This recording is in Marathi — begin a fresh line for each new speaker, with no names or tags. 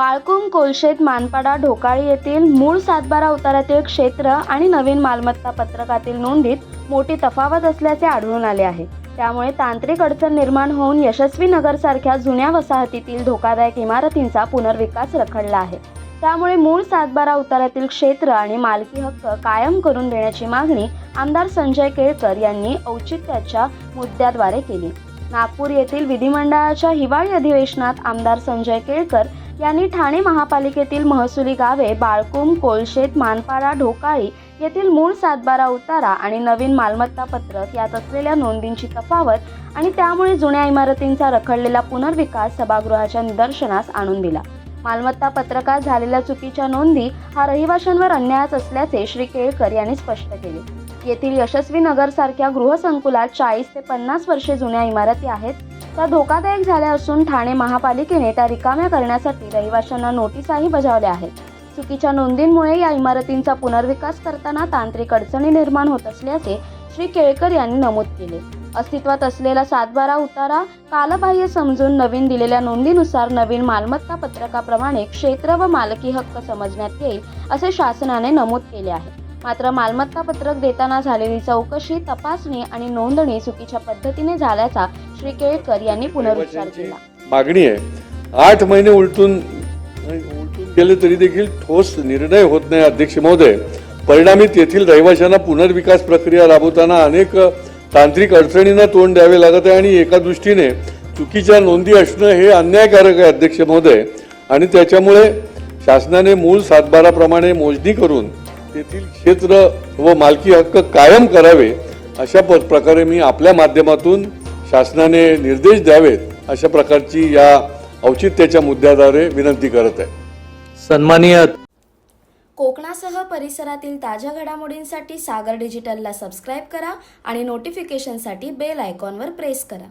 बाळकुंग कोलशेत मानपाडा ढोकाळी येथील मूळ सातबारा उतारातील क्षेत्र आणि नवीन मालमत्ता पत्रकातील नोंदीत मोठी तफावत असल्याचे आढळून आले आहे. त्यामुळे तांत्रिक अडचण निर्माण होऊन यशस्वी नगरसारख्या जुन्या वसाहतीतील धोकादायक इमारतींचा पुनर्विकास रखडला आहे. त्यामुळे मूळ सातबारा उतारातील क्षेत्र आणि मालकी हक्क कायम करून देण्याची मागणी आमदार संजय केळकर यांनी औचित्याच्या मुद्द्याद्वारे केली. नागपूर येथील विधिमंडळाच्या हिवाळी अधिवेशनात आमदार संजय केळकर यांनी ठाणे महापालिकेतील महसुली गावे बाळकुम कोलशेत मानपाडा ढोकाळी येथील मूळ सातबारा उतारा आणि नवीन मालमत्ता पत्रक यात असलेल्या नोंदींची तफावत आणि त्यामुळे जुन्या इमारतींचा रखडलेला पुनर्विकास सभागृहाच्या निदर्शनास आणून दिला. मालमत्ता पत्रकात झालेल्या चुकीच्या नोंदी हा रहिवाशांवर अन्यायच असल्याचे श्री केळकर यांनी स्पष्ट केले. येथील यशस्वी नगरसारख्या गृहसंकुलात चाळीस ते पन्नास वर्षे जुन्या इमारती आहेत. त्या धोकादायक झाल्या असून ठाणे महापालिकेने त्या रिकाम्या करण्यासाठी रहिवाशांना नोटीसाही बजावल्या आहेत. चुकीच्या नोंदींमुळे या इमारतींचा पुनर्विकास करताना तांत्रिक अडचणी निर्माण होत असल्याचे श्री केळकर यांनी नमूद केले. अस्तित्वात असलेला सातबारा उतारा कालबाह्य समजून नवीन दिलेल्या नोंदीनुसार नवीन मालमत्ता पत्रकाप्रमाणे क्षेत्र व मालकी हक्क समजण्यात येईल असे शासनाने नमूद केले आहे. मात्र मालमत्ता पत्रक देताना झालेली चौकशी तपासणी आणि नोंदणी चुकीच्या पद्धतीने झाल्याचा श्री केळकर यांनी पुनरुच्चार केला.
मागणी आहे. आठ महिने उलटून उलटून गेले तरी देखील ठोस निर्णय होत नाही अध्यक्ष महोदय. परिणामी तेथील रहिवाशांना पुनर्विकास प्रक्रिया राबवताना अनेक तांत्रिक अडचणींना तोंड द्यावे लागत आहे आणि एका दृष्टीने चुकीच्या नोंदी असणं हे अन्यायकारक आहे अध्यक्ष महोदय. आणि त्याच्यामुळे शासनाने मूळ सातबाराप्रमाणे मोजणी करून तेथील क्षेत्र व मालकी हक्क कायम करावे अशा प- प्रकारे मी आपल्या माध्यमातून शासनाने निर्देश द्यावेत अशा प्रकारची या औचित्याच्या मुद्द्याद्वारे विनंती करत आहे.
सन्माननीय
कोकणासह परिसरातील ताज्या घडामोडींसाठी सागर डिजिटलला सबस्क्राईब करा आणि नोटिफिकेशनसाठी बेल आयकॉनवर प्रेस करा.